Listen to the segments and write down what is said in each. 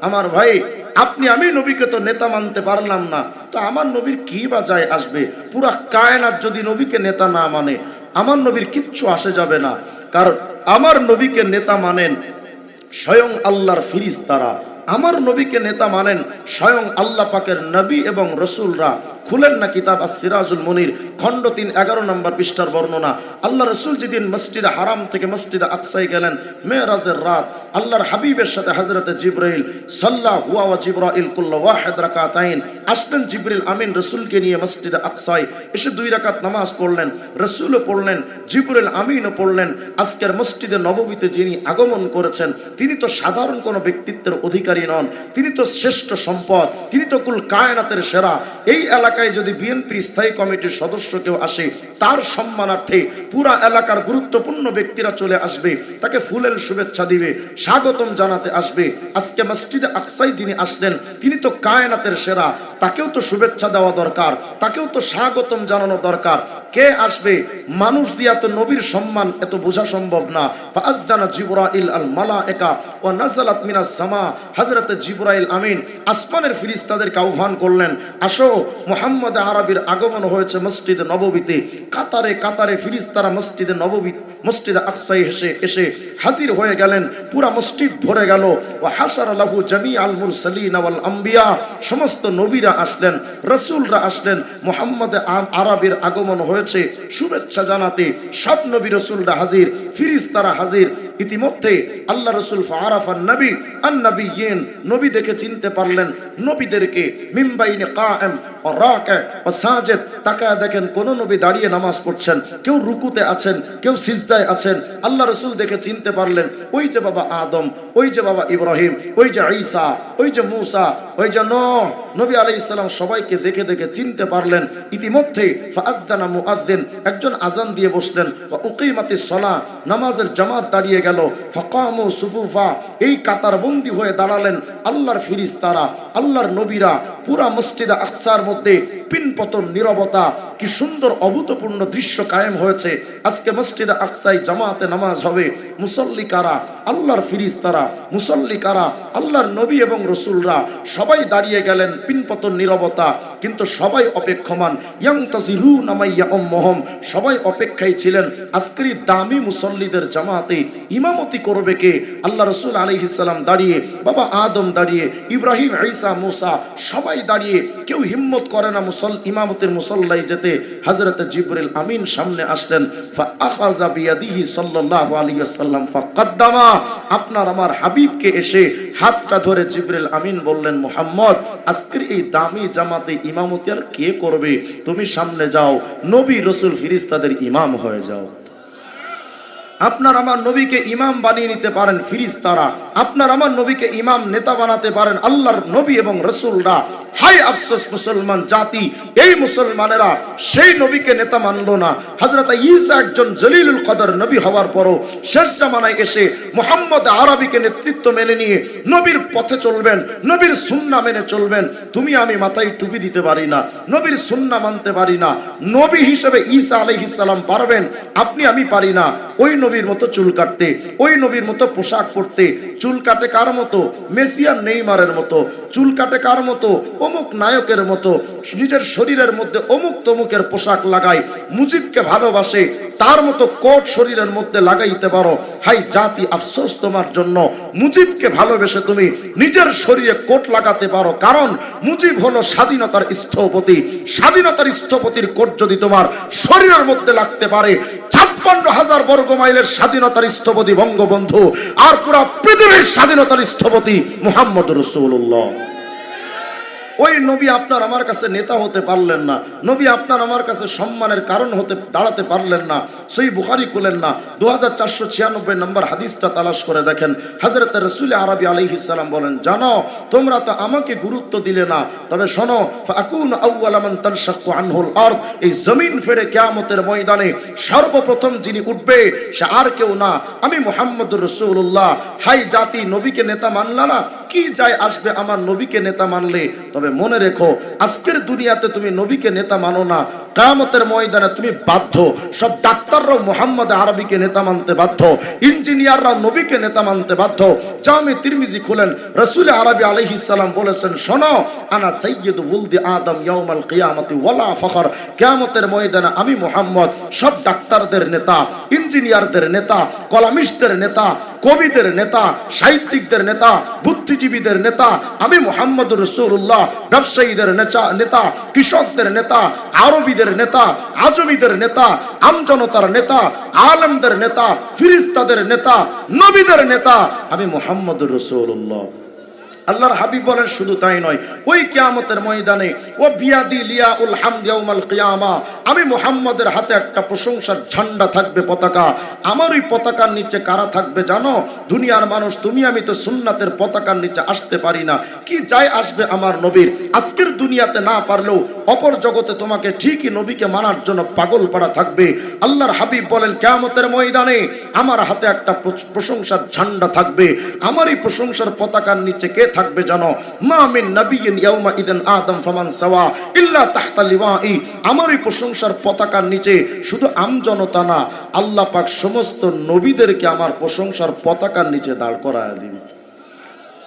আমার ভাই, আপনি, আমি নবীকে তো নেতা মানতে পারলাম না। তো আমার নবীর কি বা যায় আসবে? পুরা কায়নাত যদি নবীকে নেতা না মানে আমার নবীর কিচ্ছু আসে যাবে না। কারণ আমার নবীকে নেতা মানেন স্বয়ং আল্লাহর ফিরিস্তারা। আমার নবীকে নেতা মানেন স্বয়ং আল্লাহ পাকের নবী এবং রসুলরা। খুলেন না কিতাব আর সিরাজুল মনির, খণ্ড তিন, এগারো নম্বর পৃষ্ঠার বর্ণনা। আল্লাহ রসুল যেদিন মসজিদে হারাম থেকে মসজিদে আকসাই গেলেন, মেয়েরাজের রাত, আল্লাহর হাবিবের সাথে হজরত জিব্রাইল সাল্লাহ হুয়া ওয়া জিব্রাইল কুল্লা ওয়াহেদ রাকাতাইন, আসলেন জিব্রিল আমিন রসুলকে নিয়ে মসজিদে আকসাই এসে দুই রাকাত নামাজ পড়লেন, রসুলও পড়লেন জিব্রিল আমিনও পড়লেন। আজকের মসজিদে নববীতে যিনি আগমন করেছেন, তিনি তো সাধারণ কোনো ব্যক্তিত্বের অধিকারী নন, তিনি তো শ্রেষ্ঠ সম্পদ, তিনি তো কুল কায়নাতের সেরা। এই এলাকায় যদি বিএনপি স্থায়ী কমিটির সদস্য কেউ আসে, তার সম্মানার্থে পুরা এলাকার গুরুত্বপূর্ণ ব্যক্তিরা চলে আসবে, তাকে ফুলের শুভেচ্ছা দিবে, স্বাগতম জানাতে আসবে। আজকে মসজিদে আকসাই যিনি আসলেন, তিনি তো কায়নাতের সেরা, তাকেও তো শুভেচ্ছা দেওয়া দরকার, তাকেও তো স্বাগতম জানানো দরকার। কে আসবে? মানুষ দিয়া তো নবীর সম্মান এত বোঝা সম্ভব না। ফাআদানা জিবরাইল আল মালায়েকা ওয়া নাযালাত মিনাস সামা। হযরত জিবরাইল আমিন আসমানের ফেরেশতাদেরকে আহ্বান করলেন, আসো মুহাম্মদ আরবির আগমন হয়েছে মসজিদে নববীতে। কাতারে কাতারে ফেরেশতারা মসজিদে নববী, মসজিদে আকসাই এসে এসে হাজির হয়ে গেলেন। পুরা মসজিদ ভরে গেল। ওয়া হাসারা লাহু জামিআল মুরসালিন ওয়াল আম্বিয়া। সমস্ত নবীরা আসলেন, রসুলরা আসলেন। মোহাম্মদ আরবের আগমন হয়েছে। শুভেচ্ছা জানাতে সব নবী রসুলরা হাজির ফিরিস তারা হাজির। ইতিমধ্যে আল্লাহ রসুল ফারাফান নবী আন নবী ইয়েন নবী দেখে চিনতে পারলেন। নবীদেরকে মিম্বাইনে কায়েম, ও ও সাজেদ দেখেন কোন নবী দাঁড়িয়ে নামাজ পড়ছেন, কেউ রুকুতে আছেন, কেউ সিজদায় আছেন। আল্লাহ রসুল দেখে চিনতে পারলেন, ওই যে বাবা আদম, ওই যে বাবা ইব্রাহিম, ওই যে ঈসা, ওই যে মূসা, ওই যে নবী আলাইহিস সালাম সবাইকে দেখে দেখে চিনতে পারলেন। ইতিমধ্যে ফাআদ্দানা মুআদ্দিন, একজন আজান দিয়ে বসলেন, ওয়া উকিমাতিস সালাহ, নামাজের জামাত দাঁড়িয়ে গেল। ফাকামু সুফুফা, এই কাতারবন্দি হয়ে দাঁড়ালেন আল্লাহর ফিরিস্তারা, আল্লাহর নবীরা। পুরা মসজিদে আকসার মধ্যে পিনপতন, নীরবতা, কি সুন্দর অভূতপূর্ণ দৃশ্য কায়েম হয়েছে। আজকে মসজিদে আকসাই জামাতে নামাজ হবে। মুসল্লি কারা আল্লাহর ফিরিস্তারা মুসল্লি কারা আল্লাহর নবী এবং রসুলরা সবাই দাঁড়িয়ে গেলেন পিনপতন, নীরবতা। কিন্তু সবাই অপেক্ষমান। ইয়াং তাজিলু নামাইয়া মহম সবাই অপেক্ষায় ছিলেন আজকের দামি মুসল্লিদের জামাতে। ইমামতি করবে কে? আল্লাহ রসুল আলহিসাল্লাম দাঁড়িয়ে, বাবা আদম দাঁড়িয়ে, ইব্রাহিম ঈসা মুসা সবাই দাঁড়িয়ে, কেউ হিম্মত করে না মুসল, ইমামতের মুসল্লাই যেতে। হজরত জিবরিল আমিন সামনে আসলেন আপনার আমার হাবিবকে এসে হাতটা ধরে জিবরিল আমিন বললেন, মোহাম্মদ, আজকের এই দামি জামাতে ইমামতি আর কে করবে? তুমি সামনে যাও। নবী রসুল ফিরিস্তাদের ইমাম হয়ে যাও। আপনার আমার নবীকে ইমাম বানিয়ে নিতে পারেন ফিরিস তারা আপনার আমার নবীকে ইমাম নেতা বানাতে পারেন আল্লাহর নবী এবং রসুলরা। হাই আফসোস মুসলমান জাতি, এই মুসলমানেরা সেই নবীকে নেতা মানলো না। হজরত ঈসা একজন জলিলুল কদর নবী হওয়ার পরও শেষ জামানায় এসে মোহাম্মদ আরবিকে নেতৃত্ব মেনে নিয়ে নবীর পথে চলবেন, নবীর সুন্না মেনে চলবেন। তুমি আমি মাথায় টুপি দিতে পারি না, নবীর সুন্না মানতে পারি না। নবী হিসেবে ঈসা আলাইহিস সালাম পারবেন, আপনি আমি পারি না। ওই নবীর মতো চুল কাটতে, ওই নবীর মতো পোশাক পরতে, চুল কাটে কার মতো? মেসিয়ার নেইমারের মতো। চুল কাটে কার মতো? অমুক নায়কের মতো। নিজের শরীরের মধ্যে অমুক তমুকের পোশাক লাগায়, মুজিবকে ভালোবাসে, তার মতো কোট শরীরের মধ্যে লাগাইতে পারো। হাই জাতি, আফসোস তোমার জন্য। মুজিবকে ভালোবেসে তুমি নিজের শরীরে কোট লাগাতে পারো। কারণ মুজিব হলো স্বাধীনতার স্থপতি। স্বাধীনতার স্থপতির কোট যদি তোমার শরীরের মধ্যে লাগতে পারে, ছাপ্পান্ন হাজার বর্গ মাইলের স্বাধীনতার স্থপতি বঙ্গবন্ধু আর পুরা পৃথিবীর স্বাধীনতার স্থপতি মুহাম্মদ রসুল্লাহ ওই নবী আপনার আমার কাছে নেতা হতে পারলেন না। নবী আপনার আমার কাছে সম্মানের কারণ হতে, দাঁড়াতে পারলেন না। সেই বুখারি খুলেন না। দু হাজার চারশো ছিয়ানব্বই নম্বর হাদিসটা তালাশ করে দেখেন। হাজরত রসুল আরবি আলহিসাল্লাম বলেন, জানো, তোমরা তো আমাকে গুরুত্ব দিলে না। তবে শোনো, ফাকুন আউ্লামান তানশাক্কু আনহুল আরদ। এই জমিন ফেড়ে কিয়ামতের ময়দানে সর্বপ্রথম যিনি উঠবে, সে আর কেউ না। আমি মোহাম্মদ রসুল্লাহ হাই জাতি, নবীকে নেতা মানলা না? কি যায় আসবে আমার নবীকে নেতা মানলে? তবে তবে মনে রেখো, আজকের দুনিয়াতে তুমি নবীকে নেতা মানো না। কায়ামতের ময়দানে তুমি বাধ্য। সব ডাক্তাররাও মোহাম্মদ আরবিকে নেতা মানতে বাধ্য। ইঞ্জিনিয়াররাও নবীকে নেতা মানতে বাধ্য। জামে তিরমিজি খুলেন। রসুল আরবি আলাইহিস সালাম বলেছেন, শোনো, আনা সৈয়দ উলদি আদম ইয়াউমাল কিয়ামতি ওয়ালা ফখর। কিয়ামতের ময়দানে আমি মোহাম্মদ সব ডাক্তারদের নেতা, ইঞ্জিনিয়ারদের নেতা, কলামিস্টদের নেতা, কবিদের নেতা, সাহিত্যিকদের নেতা, বুদ্ধিজীবীদের নেতা, আমি মোহাম্মদ রসুল্লাহ ব্যবসায়ীদের নেতা নেতা, কৃষকদের নেতা, আরবিদের নেতা, আজমিদের নেতা, আমজনতার নেতা, আলমদের নেতা, ফিরিস্তাদের নেতা, নবীদের নেতা। আমি মোহাম্মদ রসুল্লাহ আল্লাহর হাবিব বলেন, শুধু তাই নয়, ওই কিয়ামতের ময়দানে, ও বিয়াদি লিয়া উল হামদিয়াউমাল কিয়ামা, আমি মুহাম্মদের হাতে একটা প্রশংসার ঝান্ডা থাকবে পতাকা। আমার ওই পতাকার নিচে কারা থাকবে জানো? দুনিয়ার মানুষ, তুমি, আমি তো সুন্নাতের পতাকার নিচে আসতে পারি না। কি যায় আসবে আমার নবীর? আজকের দুনিয়াতে না পারলেও অপর জগতে তোমাকে ঠিকই নবীকে মানার জন্য পাগল পাড়া থাকবে। আল্লাহর হাবিব বলেন, কেয়ামতের ময়দানে আমার হাতে একটা প্রশংসার ঝান্ডা থাকবে। আমার এই প্রশংসার পতাকার নিচে কে থাকবে জানো মা মিন নাবিয়িন ইয়াউমা ইদান আদম ফামান সাওয়া ইল্লা তাহতা লিওয়াই। আমার এই প্রশংসার পতাকার নিচে শুধু আম জনতা না, আল্লাহ পাক সমস্ত নবীদেরকে আমার প্রশংসার পতাকার নিচে দাঁড় করায় দিবে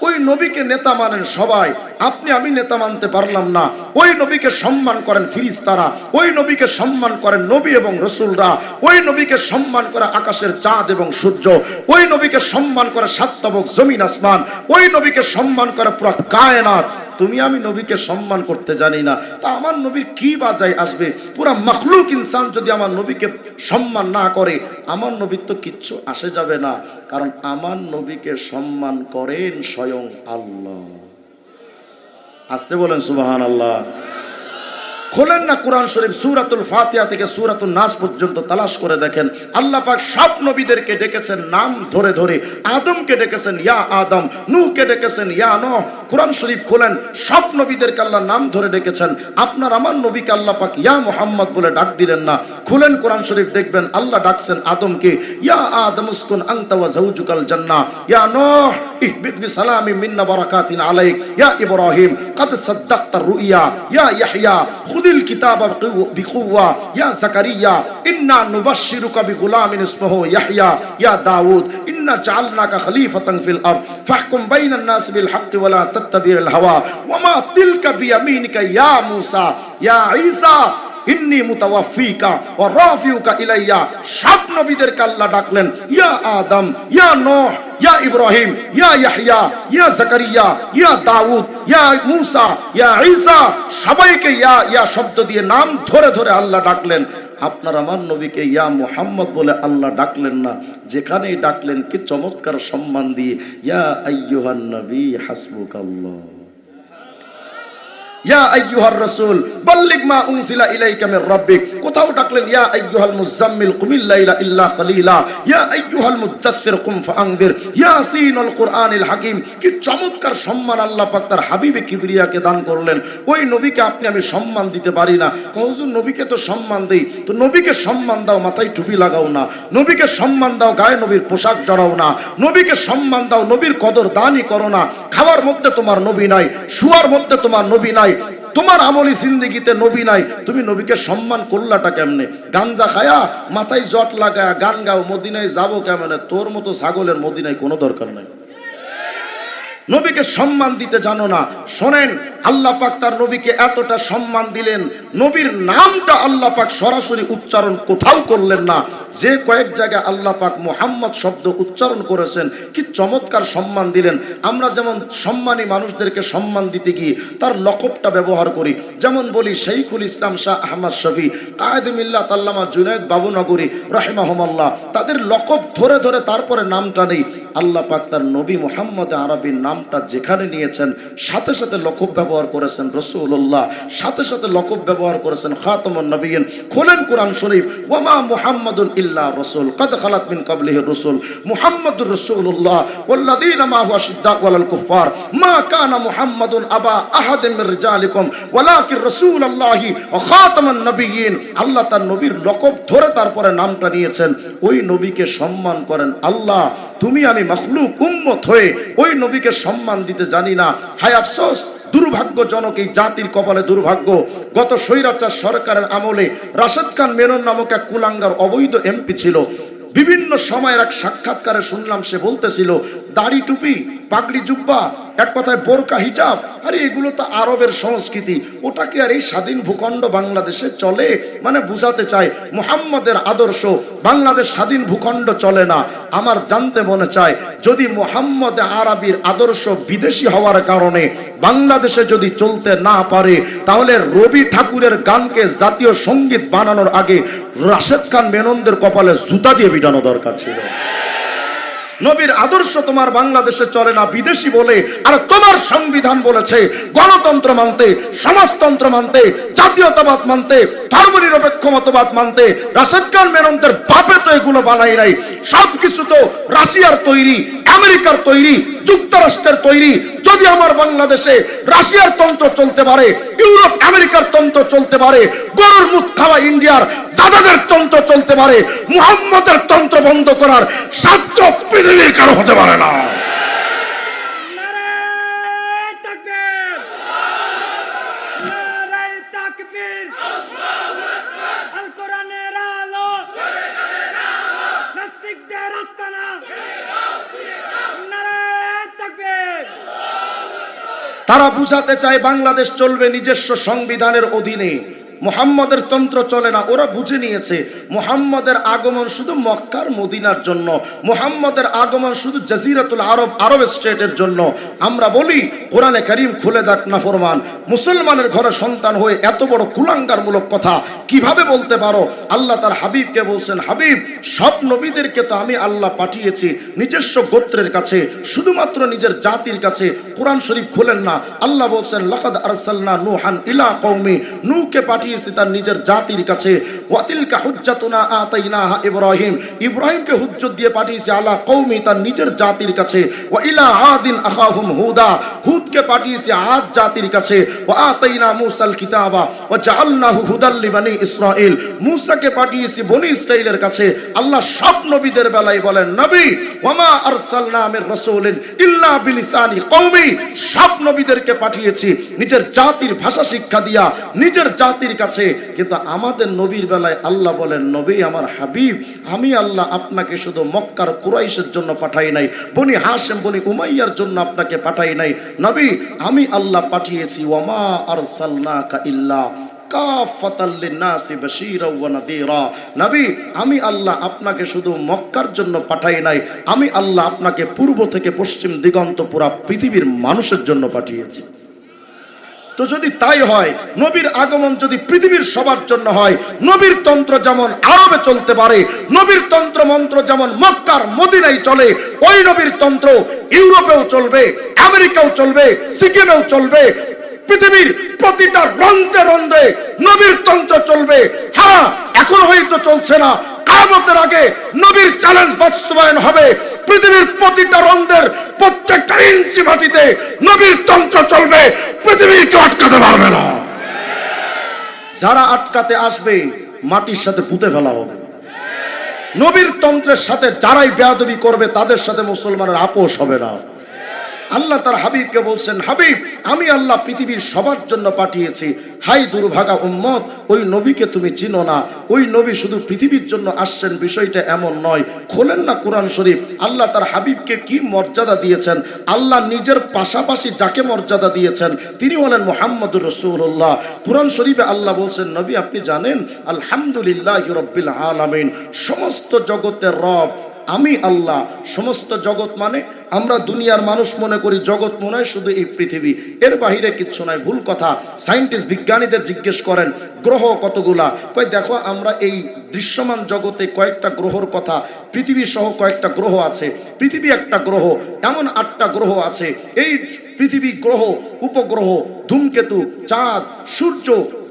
ওই নবীকে নেতা মানেন সবাই। আপনি, আমি নেতা মানতে পারলাম না। ওই নবীকে সম্মান করেন ফিরিস্তারা। ওই নবীকে সম্মান করেন নবী এবং রসুলরা। ওই নবীকে সম্মান করে আকাশের চাঁদ এবং সূর্য। ওই নবীকে সম্মান করে সাত্তবক জমিন আসমান। ওই নবীকে সম্মান করে পুরা কায়নাত। তুমি আমি নবীকে সম্মান করতে জানি না। তা আমার নবীর কি বাজায় আসবে? পুরা মখলুক ইনসান যদি আমার নবীকে সম্মান না করে, আমার নবীর তো কিচ্ছু আসে যাবে না। কারণ আমার নবীকে সম্মান করেন স্বয়ং আল্লাহ। আসতে বলেন সুবাহান আল্লাহ খোলেন না কোরআন শরীফ সুরাতুল ফাতিহা থেকে সুরাতুল নাস পর্যন্ত তালাশ করে দেখেন আল্লাহ পাক সব নবীদেরকে ডেকেছেন নাম ধরে ধরে আদমকে ডেকেছেন ইয়া আদম নূহকে ডেকেছেন ইয়া নূহ কোরআন শরীফ খোলেন সব নবীদেরকে আল্লাহ নাম ধরে ডেকেছেন আপনার আমার নবীকে আল্লাহ পাক ইয়া মুহাম্মদ বলে ডাক দিলেন না খুলেন কোরআন শরীফ দেখবেন আল্লাহ ডাকছেন আদমকে ইয়া আদম উসকুন আনতা ওয়া জাওজুকাল জান্নাহ ইয়া নূহ ইহবিত বিসালামি মিন্না বারাকাতিন আলাইক ইয়া ইব্রাহিম قد صدقت الرؤيا يا يحيى خذ الكتاب بقوة يا زكريا إنا نبشرك بغلام اسمه يحيى يا داود إنا جعلناك خليفة في الأرض فاحكم بين الناس بالحق ولا تتبع الهوى وما تلك بيمينك يا موسى يا عيسى ইন্নি মুতাওয়াফিকা ও রাফিউকা ইলাইয়া। সব আল্লাহ ডাকলেন, ইয়া আদম, ইয়া নূহ, ইয়া ইব্রাহিম, ইয়া ইয়াহইয়া, ইয়া জাকারিয়া, ইয়া দাউদ, ইয়া ইয়া ঈসা, সবাইকে ইয়া ইয়া শব্দ দিয়ে নাম ধরে ধরে আল্লাহ ডাকলেন। আপনার আমার নবীকে ইয়া মুহাম্মদ বলে আল্লাহ ডাকলেন না। যেখানেই ডাকলেন, কি চমৎকার সম্মান দিয়ে, ইয়া আইয়ুহান নবী, হাসবুকাল্লাহ। ইয়া আইয়ুহার রাসূল মা ইলাইকা মির রাব্বিক। কোথাও ডাকলেন, ইয়া আইয়ুহাল লাইলা ইল্লা ইয়া আইয়ুহাল মুদাথ্থির কুম হাকিম, কি চমৎকার সম্মান আল্লাহ পাক তার হাবিবে কিবরিয়াকে দান করলেন। ওই নবীকে আপনি আমি সম্মান দিতে পারি না। হুজুর, নবীকে তো সম্মান দেই। তো নবীকে সম্মান দাও, মাথায় টুপি লাগাও না। নবীকে সম্মান দাও, গায়ে নবীর পোশাক জড়াও না। নবীকে সম্মান দাও, নবীর কদর দানই করো না। খাওয়ার মধ্যে তোমার নবী নাই, শুয়ার মধ্যে তোমার নবী নাই তোমার আমলি জিন্দিগিতে নবী নাই। তুমি নবীকে সম্মান করলাটা কেমনে? গাঞ্জা খায়া, মাথায় জট লাগায়া গান গাও, মদিনায় যাব কেমনে? তোর মতো ছাগলের মদিনায় কোনো দরকার নাই। নবীকে সম্মান দিতে জানো না। শোনেন, আল্লাহ পাক তার নবীকে এতটা সম্মান দিলেন, নবীর নামটা আল্লাহ পাক সরাসরি উচ্চারণ কোথাও করলেন না। যে কয়েক জায়গায় আল্লাহ পাক মোহাম্মদ শব্দ উচ্চারণ করেছেন, কি চমৎকার সম্মান দিলেন। আমরা যেমন সম্মানী মানুষদেরকে সম্মান দিতে গিয়ে তার লকবটা ব্যবহার করি, যেমন বলি শৈখুল ইসলাম শাহ আহমদ শফি, কায়েদ মিল্লা তাল্লামা জুনায়দ বাবুনগরী, রাহিমাহমাল্লাহ, তাদের লকব ধরে ধরে তারপরে নামটা নেই। আল্লাহ পাক তার নবী মোহাম্মদ আরবির নামটা যেখানে নিয়েছেন, সাথে সাথে লকব ব্যবহার করেছেন রসুল্লাহ সাথে সাথে লকব ব্যবহার করেছেন খাতমুন নবীন, খোলেন কোরআন শরীফ, ওয়ামা মুহাম্মাদুন ইল্লা রসুল, কদ খালাত মিন কাবলিহি রসুল, মুহাম্মাদুর রসুল্লাহ ওয়াল্লাযীনা মা হুয়া ওয়ালাল কুফার মা কানা আবা রিজালিকুম, ওয়ালাকিন ওয়া খাতামান আল্লাহ তার নবীর লকব ধরে তারপরে নামটা নিয়েছেন, ওই নবীকে সম্মান করেন আল্লাহ, তুমি আমি মখলুক উম্মত হয়ে ওই নবীকে সম্মান দিতে জানি না। হায় আফসোস, দুর্ভাগ্যজনক এই জাতির কপালে দুর্ভাগ্য। গত স্বৈরাচার সরকারের আমলে রাশেদ খান মেনন নামক এক কুলাঙ্গার অবৈধ এমপি ছিল। বিভিন্ন সময়ের এক সাক্ষাৎকারে শুনলাম সে বলতেছিল, দাড়ি টুপি, পাগড়ি জুব্বা, এক কথায় বোরকা, হিজাব, আরে এগুলো তো আরবের সংস্কৃতি। ওটা কি আর এই স্বাধীন ভূখণ্ড বাংলাদেশে চলে? মানে বুঝাতে চায় মুহাম্মদের আদর্শ বাংলাদেশ স্বাধীন ভূখণ্ড চলে না। আমার জানতে মনে চায়, যদি মোহাম্মদ আরবির আদর্শ বিদেশি হওয়ার কারণে বাংলাদেশে যদি চলতে না পারে, তাহলে রবি ঠাকুরের গানকে জাতীয় সংগীত বানানোর আগে রাশেদ খান মেননদের কপালে জুতা দিয়ে বিটানো দরকার ছিল। নবীর আদর্শ তোমার বাংলাদেশে চলে না বিদেশি বলে, আর তোমার সংবিধান বলেছে, গণতন্ত্র মানতে, সমাজতন্ত্র মানতে, জাতীয়তাবাদ মানতে, ধর্মনিরপেক্ষ মতবাদ মানতে, রাশেদ খান মেননদের বাপে তো এগুলো বানাই নাই। সবকিছু তো রাশিয়ার তৈরি, আমেরিকার তৈরি, যুক্তরাষ্ট্রের তৈরি। যদি আমার বাংলাদেশে রাশিয়ার তন্ত্র চলতে পারে, ইউরোপ আমেরিকার তন্ত্র চলতে পারে, গরুর মুখ খাওয়া ইন্ডিয়ার দাদাদের তন্ত্র চলতে পারে, মুহাম্মদের তন্ত্র বন্ধ করার সাধ্য পৃথিবীর কারও হতে পারে না। নারায় তাকবীর। নারায় তাকবীর। আল কোরআনের আলো। নাস্তিকদের আস্তানা। নারায় তাকবীর। তারা বুঝাতে চায় বাংলাদেশ চলবে নিজস্ব সংবিধানের অধীনে। মোহাম্মদের তন্ত্র চলে না, ওরা বুঝে নিয়েছে মোহাম্মদের আগমন শুধু মক্কার মদিনার জন্য, মোহাম্মদের আগমন শুধু জাজিরাতুল আরব আরব স্টেটের জন্য। আমরা বলি, কোরআনে করিম খুলে দেখ না ফরমান, মুসলমানের ঘরে সন্তান হয়ে এত বড় কুলাঙ্গারমূলক কথা কীভাবে বলতে পারো? আল্লাহ তার হাবিবকে বলছেন, হাবিব, সব নবীদেরকে তো আমি আল্লাহ পাঠিয়েছি, নিজস্ব গোত্রের কাছে, শুধুমাত্র নিজের জাতির কাছে, কোরআন শরীফ খুলেন না। আল্লাহ বলছেন, লাকাদ আরসাল্লা নুহান ইলা কৌমি নুকে নূহকে পাঠিয়েছি তার নিজের জাতির কাছে। ইব্রাহিম। ইব্রাহিমকে হুজ্জত দিয়ে পাঠিয়েছি তার নিজের জাতির কাছে। ইলা আদিন হুদা। হুদকে পাঠিয়েছি জাতির কাছে। আতাইনা মূসাল কিতাবা। মূসাকে পাঠিয়েছি বনি কাছে। আল্লাহ সব নবীদের বেলায় বলেন, নবী ইল্লা বিলিসানি সব নবীদেরকে পাঠিয়েছি। নিজের জাতির ভাষা শিক্ষা দিয়া, নিজের জাতির কাছে, কিন্তু আমাদের নবীর বেলায় আল্লাহ বলেন, নবী আমার হাবিব, আমি আল্লাহ আপনাকে শুধু মক্কার কুরাইশের জন্য পাঠাই নাই, বনি হাশেম, বনি উমাইয়ার জন্য আপনাকে পাঠাই নাই। নবী, আমি আল্লাহ পাঠিয়েছি ওমা আর আরসালনাকা ইল্লা আমি আল্লাহ আপনাকে শুধু মক্কার জন্য পাঠাই নাই, আমি আল্লাহ আপনাকে পূর্ব থেকে পশ্চিম দিগন্ত পুরা পৃথিবীর মানুষের জন্য পাঠিয়েছি। তো যদি তাই হয়, নবীর আগমন যদি পৃথিবীর সবার জন্য হয়, নবীর তন্ত্র যেমন আরবে চলতে পারে, নবীর তন্ত্র মন্ত্র যেমন মক্কার মদিনায় চলে, ওই নবীর তন্ত্র ইউরোপেও চলবে, আমেরিকাও চলবে, সিকিমেও চলবে, পৃথিবীর প্রতিটা রন্ধ্রে রন্ধ্রে নবীর তন্ত্র চলবে। হ্যাঁ এখন হয়তো চলছে না। কামতের আগে নবীর চ্যালেঞ্জ বাস্তবায়ন হবে। পৃথিবীর প্রতিটা রন্ধ্রের প্রত্যেকটা ইঞ্চি মাটিতে নবীর তন্ত্র চলবে পৃথিবীকে আটকাতে পারবে না। যারা আটকাতে আসবে, মাটির সাথে পুঁতে ফেলা হবে। নবীর তন্ত্রের সাথে যারাই বেয়াদবি করবে, তাদের সাথে মুসলমানের আপোষ হবে না। আল্লাহ তার হাবিবকে বলছেন, হাবিব, আমি আল্লাহ পৃথিবীর সবার জন্য পাঠিয়েছি। হাই দুর্ভাগা উম্মত, ওই নবীকে তুমি চিনো না। ওই নবী শুধু পৃথিবীর জন্য আসছেন, বিষয়টা এমন নয়। খোলেন না কোরআন শরীফ। আল্লাহ তার হাবিবকে কি মর্যাদা দিয়েছেন? আল্লাহ নিজের পাশাপাশি যাকে মর্যাদা দিয়েছেন, তিনি হলেন মোহাম্মদুর রসুল্লাহ কোরআন শরীফে আল্লাহ বলছেন, নবী, আপনি জানেন, আলহামদুলিল্লাহ রব্বিল আলামিন, সমস্ত জগতের রব, আমি আল্লাহ। সমস্ত জগৎ মানে আমরা দুনিয়ার মানুষ মনে করি, জগৎ মনে হয় শুধু এই পৃথিবী। এর বাহিরে কিচ্ছু নয়, ভুল কথা। সায়েন্টিস্ট, বিজ্ঞানীদের জিজ্ঞেস করেন, গ্রহ কতগুলা? কয়, দেখো, আমরা এই দৃশ্যমান জগতে কয়েকটা গ্রহর কথা, পৃথিবী সহ কয়েকটা গ্রহ আছে। পৃথিবী একটা গ্রহ, এমন আটটা গ্রহ আছে। এই পৃথিবী গ্রহ, উপগ্রহ, ধূমকেতু, চাঁদ, সূর্য,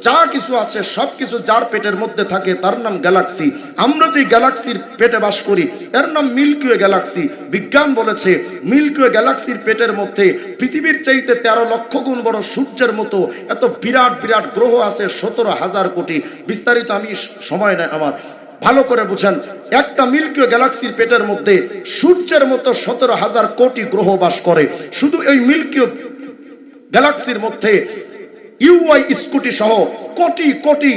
যা কিছু আছে সব কিছু যার পেটের মধ্যে থাকে, তার নাম গ্যালাক্সি। আমরা যে গ্যালাক্সির পেটে বাস করি, এর নাম মিল্কিওয়ে গ্যালাক্সি। বিজ্ঞান বলেছে মিল্কিওয়ে গ্যালাক্সির পেটের মধ্যে পৃথিবীর চাইতে তেরো লক্ষ গুণ বড় সূর্যের মতো এত বিরাট বিরাট গ্রহ আছে সতেরো হাজার কোটি। বিস্তারিত আমি সময় নেই আমার। ভালো করে বুঝেন, একটা মিল্কিও গ্যালাক্সির পেটের মধ্যে সূর্যের মতো সতেরো হাজার কোটি গ্রহ বাস করে। শুধু এই মিল্কিও গ্যালাক্সির মধ্যে ইউআই স্কুটি সহ কোটি কোটি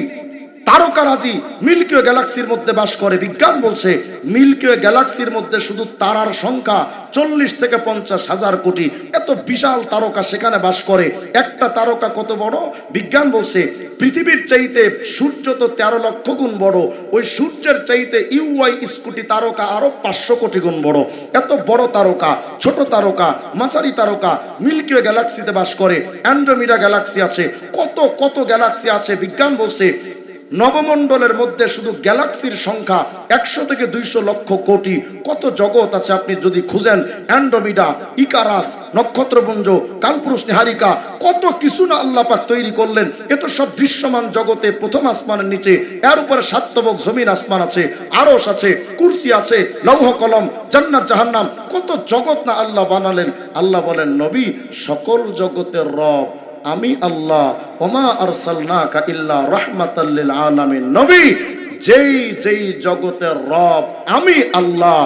তারকারাজি মিল্কিও গ্যালাক্সির মধ্যে বাস করে। বিজ্ঞান বলছে মিল্কিও গ্যালাক্সির মধ্যে শুধু তারার সংখ্যা চল্লিশ থেকে পঞ্চাশ হাজার কোটি। এত বিশাল তারকা সেখানে বাস করে। একটা তারকা কত বড়? বিজ্ঞান বলছে, পৃথিবীর চাইতে সূর্য তো তেরো লক্ষ গুণ বড়। ওই সূর্যের চাইতে ইউআই স্কুটি তারকা আরও পাঁচশো কোটি গুণ বড়। এত বড় তারকা, ছোট তারকা, মাঝারি তারকা মিল্কিও গ্যালাক্সিতে বাস করে। অ্যান্ড্রোমিডা গ্যালাক্সি আছে। কত কত গ্যালাক্সি আছে? বিজ্ঞান বলছে নবমণ্ডলের মধ্যে শুধু গ্যালাক্সির সংখ্যা একশো থেকে দুইশো লক্ষ কোটি। কত জগৎ আছে আপনি যদি খুঁজেন? অ্যান্ড্রোমিডা, ইকারাস, নক্ষত্রপুঞ্জ, কালপুরুষ নিহারিকা, কত কিছু না আল্লাহ পাক তৈরি করলেন। এ তো সব দৃশ্যমান জগতে প্রথম আসমানের নিচে, এর উপরে সাতবক জমিন আসমান আছে আরস আছে, কুরসি আছে, লৌহ কলম, জান্নাত জাহান্নাম। কত জগৎ না আল্লাহ বানালেন। আল্লাহ বলেন, নবী, সকল জগতের রব আমি আল্লাহ, ওমা আরসালনাকা ইল্লা রাহমাতাল্লিল আলামিন। নবী, যেই যেই জগতের রব, আমি আল্লাহ,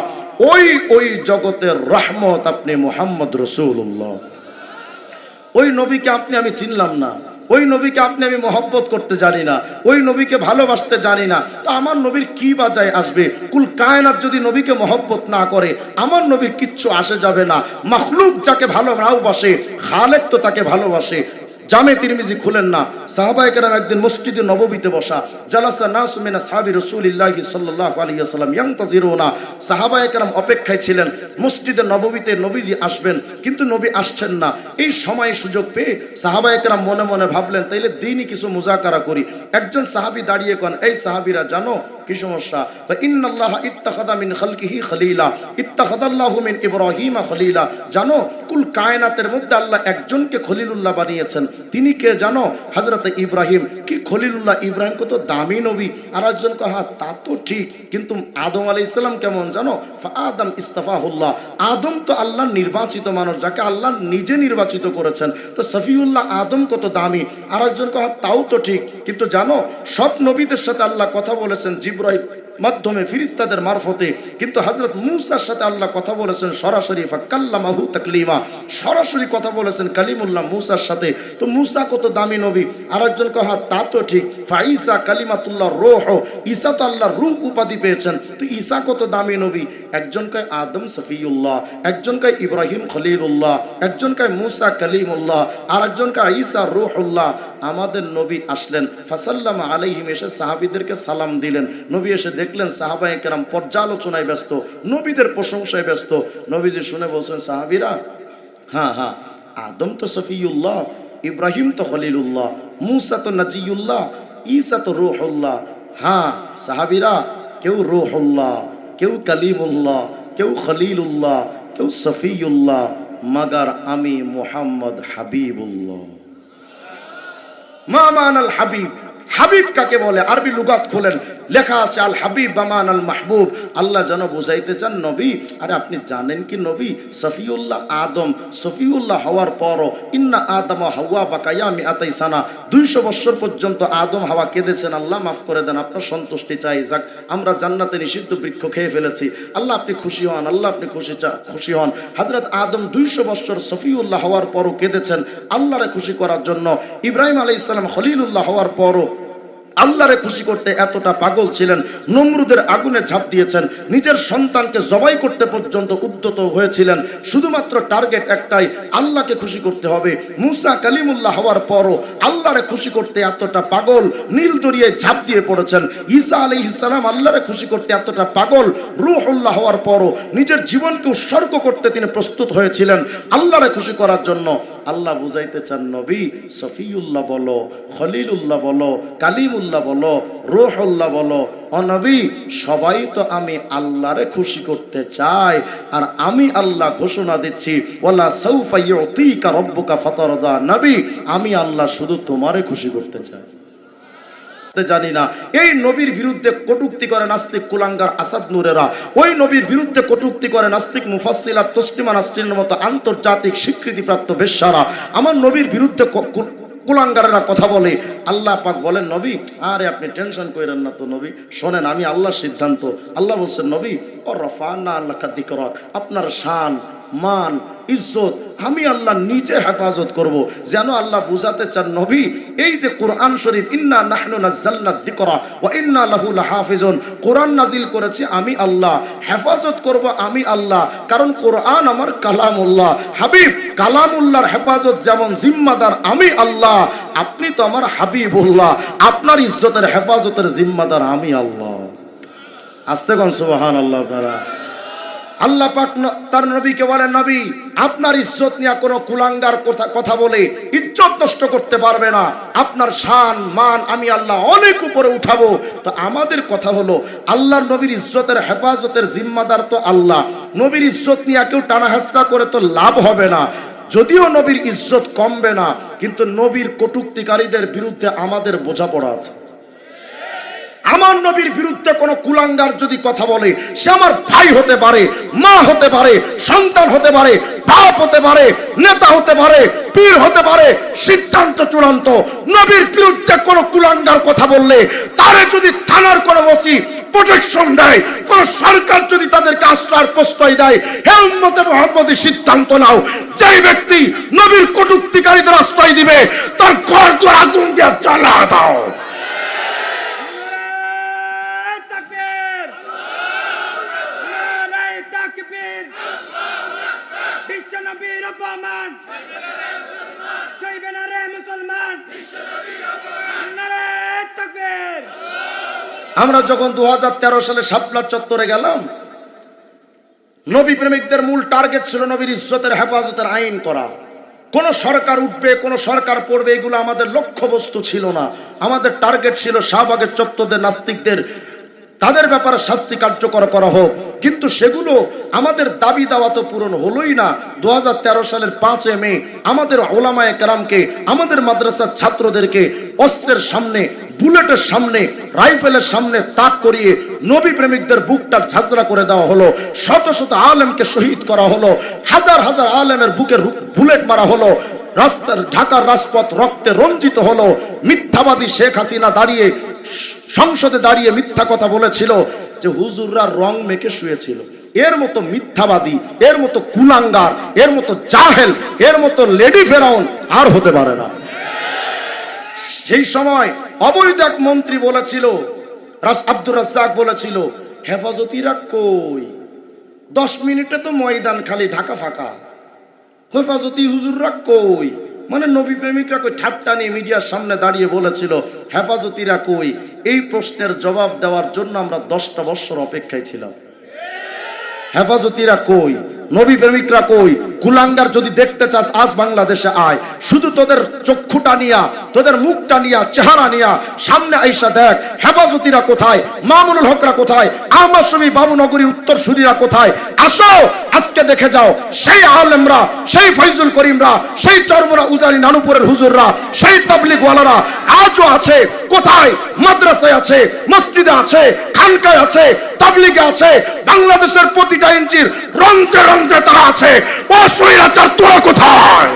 ওই ওই জগতের রহমত আপনি মুহাম্মদ রসুল্লাহ ওই নবীকে আপনি আমি চিনলাম না। ওই নবীকে আপনি আমি মহব্বত করতে জানি না। ওই নবীকে ভালোবাসতে জানি না। তো আমার নবীর কি বাজায় আসবে? কুল কায়নাত যদি নবীকে মহব্বত না করে, আমার নবীর কিচ্ছু আসে যাবে না। মখলুক যাকে ভালো নাও বাসে, খালেক তো তাকে ভালোবাসে। জামে তিরমিজি খুলেন না। সাহাবায়ে কেরাম একদিন মসজিদে নববীতে বসা, জালাসা নাস মিনা সাহাবী রাসূলিল্লাহি সাল্লাল্লাহু আলাইহি ওয়াসাল্লাম ইয়ান্তাজিরুনা। সাহাবায়ে কেরাম অপেক্ষায় ছিলেন, মসজিদে নববীতে নবীজি আসবেন, কিন্তু নবী আসছেন না। এই সময় সুযোগ পেয়ে সাহাবায়ে কেরাম মনে মনে ভাবলেন, তাইলে দিনই কিছু মুজাকারা করি। একজন সাহাবী দাঁড়িয়ে কন, এই সাহাবীরা জানো কি সমস্যা? বা ইন্নাল্লাহ ইত্তাখাদা মিন খালকিহি খলিলা, ইত্তাখাদাল্লাহু মিন ইব্রাহিমা খলিলা। জানো, কুল কায়নাতের মধ্যে আল্লাহ একজনকে খলিলুল্লাহ বানিয়েছেন। তিনি কে জানো? হযরত ইব্রাহিম। কি খলিলুল্লাহ ইব্রাহিম? কত দামি নবী। আর একজন হ্যাঁ তা তো ঠিক। কিন্তু আদম আলাইহিস সালাম কেমন জানো? আদম ইস্তাফাহুল্লাহ। আদম তো আল্লাহ নির্বাচিত মানুষ যাকে আল্লাহ নিজে নির্বাচিত করেছেন। তো সফিউল্লাহ আদম কত দামি। আর একজন হ্যাঁ, তাও তো ঠিক। কিন্তু জানো সব নবীদের সাথে আল্লাহ কথা বলেছেন জিব্রাহিম মাধ্যমে ফিরিস্তাদের মারফতে। কিন্তু হজরত মুসার সাথে আল্লাহ কথা বলেছেন, সরাসরি ফাক্কাল্লামাহু তাকলিমা। সরাসরি কথা বলেছেন কালিমুল্লাহ মুসার সাথে। তো মুসা কত দামি নবী আরেকজন কহা তা তো ঠিক। ফাইসা কালিমাতুল্লাহ রোহ, ঈসা তো আল্লাহর রূহ উপাধি পেয়েছেন। তো ঈসা কত দামি নবী? একজন কয় আদম সফিউল্লাহ একজন কয় ইব্রাহিম খলিলুল্লাহ একজন কয় মুসা কালিমুল্লাহ আর একজন কয় ঈসা রুহুল্লাহ। আমাদের নবী আসলেন, ফাসাল্লাম আলাইহিম, এসে সাহাবীদেরকে সালাম দিলেন। নবী এসে দেখলেন সাহাবায়ে কেরাম পর্যালোচনায় ব্যস্ত, নবীদের প্রশংসায় ব্যস্ত। নবীজি শুনে বলছেন, সাহাবীরা হ্যাঁ হ্যাঁ আদম তো সফিউল্লাহ, ইব্রাহিম তো খলিলুল্লাহ, মুসা তো নাজিউল্লাহ, ঈসা তো রুহুল্লাহ। হ্যাঁ সাহাবীরা, কেউ রুহুল্লাহ, কেউ কালিমুল্লাহ, কেউ খলিলুল্লাহ, কেউ সফিউল্লাহ, মাগার আমি মোহাম্মদ হাবিবুল্লাহ। মামান আল হাবিব হাবিব কাকে বলে? আরবি লুগাত খোলেন। লেখা আছে, আল হাবিব বামান আল মাহবুব। আল্লাহ যেন বুঝাইতে চান, নবী, আরে আপনি জানেন কি নবী? সফিউল্লাহ আদম। সফিউল্লাহ হওয়ার পরও, ইন্না আদম হাওয়া বাকাইয়া আমি আতাই সানা। দুইশো বছর পর্যন্ত আদম হাওয়া কেঁদেছেন। আল্লাহ মাফ করে দেন, আপনার সন্তুষ্টি চাই। যাক, আমরা জান্নাতে নিষিদ্ধ বৃক্ষ খেয়ে ফেলেছি। আল্লাহ আপনি খুশি হন, আল্লাহ আপনি খুশি খুশি হন। হজরত আদম দুইশো বছর সফিউল্লাহ হওয়ার পরও কেঁদেছেন আল্লাহরে খুশি করার জন্য। ইব্রাহিম আলাইহিস সালাম খলিলুল্লাহ হওয়ার পরও আল্লাহরে খুশি করতে এতটা পাগল ছিলেন, নমরুদের আগুনে ঝাঁপ দিয়েছেন, নিজের সন্তানকে জবাই করতে পর্যন্ত উদ্যত হয়েছিলেন, শুধুমাত্র টার্গেট একটাই, আল্লাহকে খুশি করতে হবে। মুসা কালিমুল্লাহ হওয়ার পরও আল্লাহরে খুশি করতে এতটা পাগল, নীল দরিয়ায় ঝাঁপ দিয়ে পড়েছেন। ঈসা আলী ইসলাম আল্লাহরে খুশি করতে এতটা পাগল, রুহুল্লাহ হওয়ার পরও নিজের জীবনকে উৎসর্গ করতে তিনি প্রস্তুত হয়েছিলেন আল্লাহরে খুশি করার জন্য। আল্লাহ বুঝাইতে চান, নবী সফিউল্লাহ বলো, খলিলুল্লাহ বলো, কালিমুল্লাহ বলো, রোহুল্লাহ বলো অনবী সবাই তো আমি আল্লাহরে খুশি করতে চাই, আর আমি আল্লাহ ঘোষণা দিচ্ছি ওলা সৌফা ইউতিকা রব্বুকা ফাতারদা। নবী, আমি আল্লাহ শুধু তোমারে খুশি করতে চাই। জানি না, এই নবীর বিরুদ্ধে কটুক্তি করে নাস্তিক কুলাঙ্গার আসাদ নূরেরা, ওই নবীর বিরুদ্ধে কটুক্তি করে নাস্তিক মুফাসসিলা তসলিমা নাসরিনের মতো আন্তর্জাতিক স্বীকৃতিপ্রাপ্ত বেশ্যারা, আমার নবীর বিরুদ্ধে কুলাঙ্গারেরা কথা বলে, আল্লাহ পাক বলেন, নবী, আরে আপনি টেনশন করেন না তো নবী। শোনেন, আমি আল্লাহর সিদ্ধান্ত। আল্লাহ বলছেন, নবী, ও রফানা আল্লাহ কাদিকরক আপনার শান মান, ইজ্জত, আমি আল্লাহ নিজে হেফাজত করব। যেন আল্লাহ বুঝাতে চান, নবী, এই যে কোরআন শরীফ, ইন্না নাহনু নাযালনা যিকরা ওয়া ইন্না লাহু লাহাফিজুন। কোরআন নাজিল করেছি আমি আল্লাহ, হেফাজত করব আমি আল্লাহ। কারণ কোরআন আমার কালামুল্লাহ। হাবিব, কালামুল্লাহর হেফাজত যেমন জিম্মাদার, আমি আল্লাহ। আপনি তো আমার হাবিবুল্লাহ। আপনার ইজ্জতের হেফাজতের জিম্মাদার আমি আল্লাহ। আস্তে কোন সুবহান আল্লাহ আপনারা। আল্লাহ পাক তার নবীকে বলেন নবী, আপনার ইজ্জত নিয়ে কোনো কুলাঙ্গার কথা কথা বলে ইজ্জত নষ্ট করতে পারবে না। আপনার শান, মান আমি আল্লাহ অনেক উপরে উঠাবো। তো আমাদের কথা হলো আল্লাহর নবীর ইজ্জতের হেফাজতের জিম্মাদার তো আল্লাহ। নবীর ইজ্জত নিয়ে কেউ টানা করে তো লাভ হবে না। যদিও নবীর ইজ্জত কমবে না, কিন্তু নবীর কটুক্তিকারীদের বিরুদ্ধে আমাদের বোঝাপড়া আছে। আমার নবীর বিরুদ্ধে কোনো কুলাঙ্গার যদি কথা বলে, সে আমার ভাই হতে পারে, মা হতে পারে, সন্তান হতে পারে, বাপ হতে পারে, নেতা হতে পারে, পীর হতে পারে, সিদ্ধান্ত চূড়ান্ত। নবীর বিরুদ্ধে কোনো কুলাঙ্গার কথা বললে, তারে যদি থানার কোনো ওসি প্রোটেকশন দেয়, কোন সরকার যদি তাদেরকে আশ্রয় প্রশ্রয় দেয়, হে উম্মতে মোহাম্মদী সিদ্ধান্ত নাও। যেই ব্যক্তি নবীর কটুক্তিকারীদের আশ্রয় দিবে, তার ঘর আগুন দিয়ে জ্বালা দাও। না রে মুসলমান। আমরা যখন দুহাজার তেরো সালে শাপলা চত্বরে গেলাম, নবী প্রেমিকদের মূল টার্গেট ছিল নবীর ইজ্জতের হেফাজতের আইন করা। কোন সরকার উঠবে, কোন সরকার পড়বে, এগুলো আমাদের লক্ষ্যবস্তু ছিল না। আমাদের টার্গেট ছিল শাহবাগের চত্বরদের নাস্তিকদের তাদের ব্যাপারে শাস্তি কার্যকর করা হোক। কিন্তু সেগুলো আমাদের দাবি দাওয়া তো পূরণ হলোই না। দু হাজার তেরো সালের পাঁচে মে আমাদের ওলামায়ে কেরামকে, আমাদের মাদ্রাসার ছাত্রদেরকে অস্ত্রের সামনে, বুলেটের সামনে, রাইফেলের সামনে তাক করিয়ে নবী প্রেমিকদের বুকটা ঝাঁঝরা করে দেওয়া হলো। শত শত আলেমকে শহীদ করা হলো। হাজার হাজার আলেমের বুকে বুলেট মারা হলো। রাস্তার ঢাকার রাজপথ রক্তে রঞ্জিত হলো। মিথ্যাবাদী শেখ হাসিনা দাঁড়িয়ে সংসদে দাঁড়িয়ে মিথ্যা কথা বলেছিল যে হুজুররা রং মেখে শুয়েছিল। এর মতো মিথ্যাবাদী, এর মতো কুলাঙ্গার, এর মতো জাহেল, এর মতো লেডি ফেরাউন আর হতে পারে না। সেই সময় অবৈধ এক মন্ত্রী বলেছিল আব্দুর রাজ্জাক বলেছিল, হেফাজতিরা কই? দশ মিনিটে তো ময়দান খালি, ঢাকা ফাঁকা। হেফাজতি হুজুররা কই? মানে নবী প্রেমিকরা কই ঠাট্টা নিয়ে মিডিয়ার সামনে দাঁড়িয়ে বলেছিল, হেফাজতিরা কই? এই প্রশ্নের জবাব দেওয়ার জন্য আমরা দশটা বৎসর অপেক্ষায় ছিলাম। হেফাজতিরা কই? নবী প্রেমিকরা কই, কুলাঙ্গার যদি দেখতে চাস, আজ বাংলাদেশে আয়। শুধু তোদের চক্ষুটা নিয়া, তোদের মুখটা নিয়া, চেহারা নিয়া, সামনে আইসা দেখ, হেফাজতিরা কোথায়, মামুনুল হকরা কোথায়, আহমদ শমী বাবুনগরী, উত্তর সুরীরা কোথায়। আসো, আজকে দেখে যাও, সেই আলেমরা, সেই ফৈজুল করিমরা, সেই চর্মরা উজারি নানুপুরের হুজুররা, সেই তাবলিগ ওয়ালারা আজও আছে, কোথায়? মাদ্রাসায় আছে, মসজিদে আছে, খানকায় আছে, তাবলিগে আছে, বাংলাদেশের প্রতিটা ইঞ্চির রন্ধ্রে রন্ধ্রে তারা আছে ও তোরা কোথায়?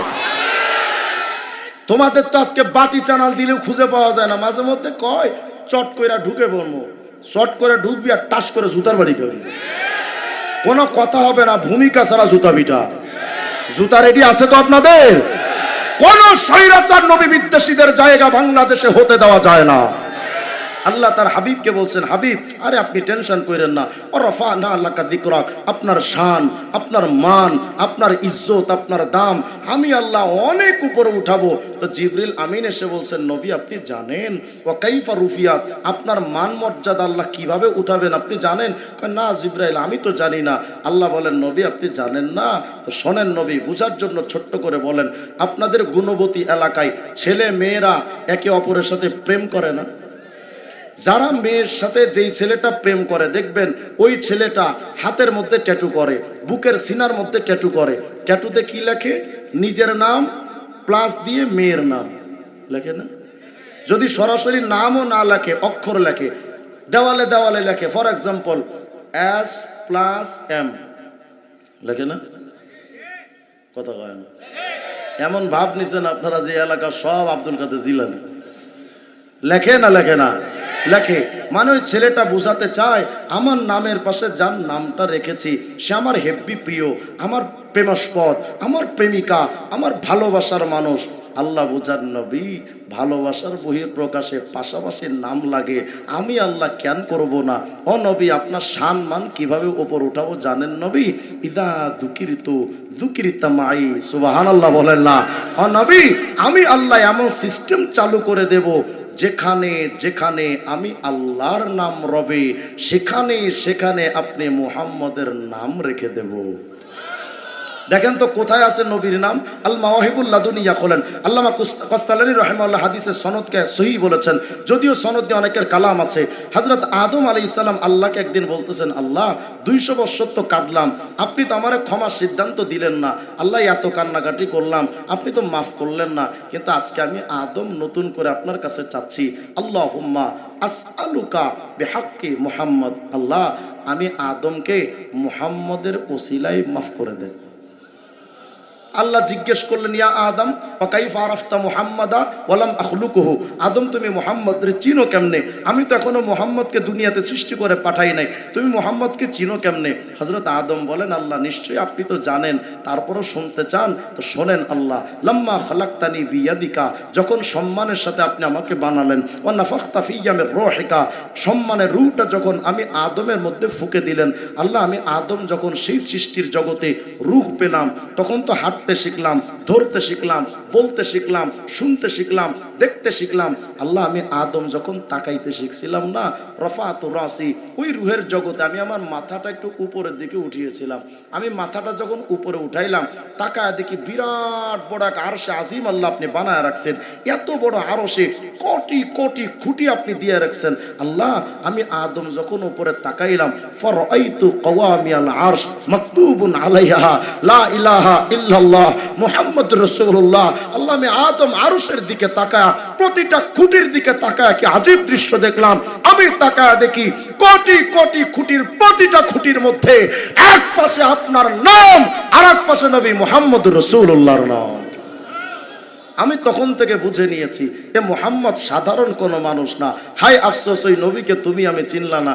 তোমাদের তো আজকে বাটি চানাল দিলেও খুঁজে পাওয়া যায় না। মাঝে মধ্যে কয়, চট কইরা ঢুকে বলব চট করে ঢুকবি আর টাস করে জুতার বাড়ি খাবি কোনো কথা হবে না, ভূমিকা ছাড়া জুতা পিটা জুতা রেডি আছে তো আপনাদের? কোন স্বৈরাচার নবী বিদ্বেষীদের জায়গা বাংলাদেশে হতে দেওয়া যায় না। আল্লাহ তার হাবিবকে বলছেন, হাবিব, আরে আপনি টেনশন করেন না। ও রফা না আল্লাহ দিকরাক। আপনার শান, আপনার মান, আপনার ইজ্জত, আপনার দাম, আমি আল্লাহ অনেক উপরে উঠাবো। তো জিবরিল আমিন এসে বলছেন, নবী, আপনি জানেন? ও কাইফা রুফিয়াত? আপনার মান মর্যাদা আল্লাহ কীভাবে উঠাবেন আপনি জানেন? না জিব্রাইল, আমি তো জানি না। আল্লাহ বলেন, নবী, আপনি জানেন না? তো শোনেন নবী, বুঝার জন্য ছোট্ট করে বলেন, আপনাদের গুণবতী এলাকায় ছেলে মেয়েরা একে অপরের সাথে প্রেম করে না? যারা মেয়ের সাথে যেই ছেলেটা প্রেম করে, দেখবেন ওই ছেলেটা হাতের মধ্যে ট্যাটু করে, বুকের সিনার মধ্যে ট্যাটু করে। ট্যাটুতে কি লেখে? নিজের নাম প্লাস দিয়ে মেয়ের নাম। লেখে না? যদি সরাসরি নামও না লেখে, অক্ষর লেখে, দেওয়ালে দেওয়ালে লেখে for example S plus M লেখে না? কথা কয় না। এমন ভাব নিছেন আপনারা যে এলাকার সব আব্দুল কাদের জিলানি। লেখে না লেখে না? লেখে মানে ওই ছেলেটা বোঝাতে চায়, আমার নামের পাশে যার নামটা রেখেছি, সে আমার হেব্বি প্রিয়, আমার প্রেমাস্পদ, আমার প্রেমিকা, আমার ভালোবাসার মানুষ। আল্লাহ বোঝার নবী, ভালোবাসার বহির প্রকাশে পাশাপাশি নাম লাগে, আমি আল্লাহ কেন করব না। ও নবী, আপনার সান মান কীভাবে ওপর উঠাবো জানেন নবী? ইদা দুকিরিত, দুকিরিতা মাই সুবাহান আল্লাহ বলেন না। ও নবী, আমি আল্লাহ এমন সিস্টেম চালু করে দেব যেখানে যেখানে আমি আল্লাহর নাম রবে সেখানে সেখানে আপনি মুহাম্মদের নাম রেখে দেব। দেখেন তো কোথায় আছে নবীর নাম? আল মাওয়াহিবুল্লাহ দুনিয়া খোলেন। আল্লামা কস্তালানি রহমাল্লাহ হাদিসের সনদকে সহি বলেছেন। যদিও সনদ দিয়ে অনেকের কালাম আছে। হজরত আদম আলী ইসলাম আল্লাহকে একদিন বলতেছেন, আল্লাহ, দুইশো বৎসর তো কাঁদলাম। আপনি তো আমার ক্ষমার সিদ্ধান্ত দিলেন না। আল্লাহ, এত কান্নাকাটি করলাম। আপনি তো মাফ করলেন না। কিন্তু আজকে আমি আদম নতুন করে আপনার কাছে চাচ্ছি। আল্লাহ হুম্মা আসআলুকা বেহাক্কি মোহাম্মদ। আল্লাহ, আমি আদমকে মুহাম্মদের ওসিলাই মাফ করে দেন। আল্লাহ জিজ্ঞেস করলেন, ইয়া আদম পাকাইফ আরাফতা মুহাম্মাদা ওয়ালাম আখলুকুহু? আদম, তুমি মুহাম্মদরে চিনো কেমনে? আমি তো এখনও মুহাম্মদকে দুনিয়াতে সৃষ্টি করে পাঠাই নাই। তুমি মুহাম্মদকে চিনো কেমনে? হযরত আদম বলেন, আল্লাহ নিশ্চয়ই আপনি তো জানেন, তারপরও শুনতে চান, তো শোনেন আল্লাহ, লাম্মা খালাক্তানি বিয়াদিকা, যখন সম্মানের সাথে আপনি আমাকে বানালেন, ওয়া নাফাখতা ফিয়ামের রহিকা, সম্মানের রূহটা যখন আমি আদমের মধ্যে ফুকে দিলেন, আল্লাহ আমি আদম যখন সেই সৃষ্টির জগতে রূহ পেলাম, তখন তো হাঁটতে শিখলাম, ধরতে শিখলাম, বলতে শিখলাম, শুনতে শিখলাম, দেখতে শিখলাম। আল্লাহ, আমি আদম যখন তাকাইতে শিখছিলাম না, রফাত রাসি, ওই রুহের জগতে আমি আমার মাথাটা একটু উপরের দিকে উঠিয়েছিলাম। আমি মাথাটা যখন উপরে উঠাইলাম, তাকায় দেখি বিরাট বড় এক আরশে আজিম আল্লাহ আপনি বানায় রাখছেন। এত বড় আরশে কোটি কোটি খুঁটি আপনি দিয়ে রাখছেন। আল্লাহ, আমি আদম যখন উপরে তাকাইলাম ফর ফরাইতু কওয়ামিয়াল আরশ মাকতুবুন আলাইহা, লা ইলাহা ইল্লাল্লাহ। আমি আদম আরশের দিকে প্রতিটা খুঁটির দিকে কি আজীব দৃশ্য দেখলাম। আমি দেখি কোটি কোটি খুঁটির, প্রতিটা খুঁটির মধ্যে এক পাশে আপনার নাম আর এক পাশে নবী মুহাম্মদ রাসূলুল্লাহর নাম। আমি তখন থেকে বুঝে নিয়েছি এ মোহাম্মদ সাধারণ কোনো মানুষ না। হাই আফসোস, ওই নবীকে তুমি আমি চিনলা না।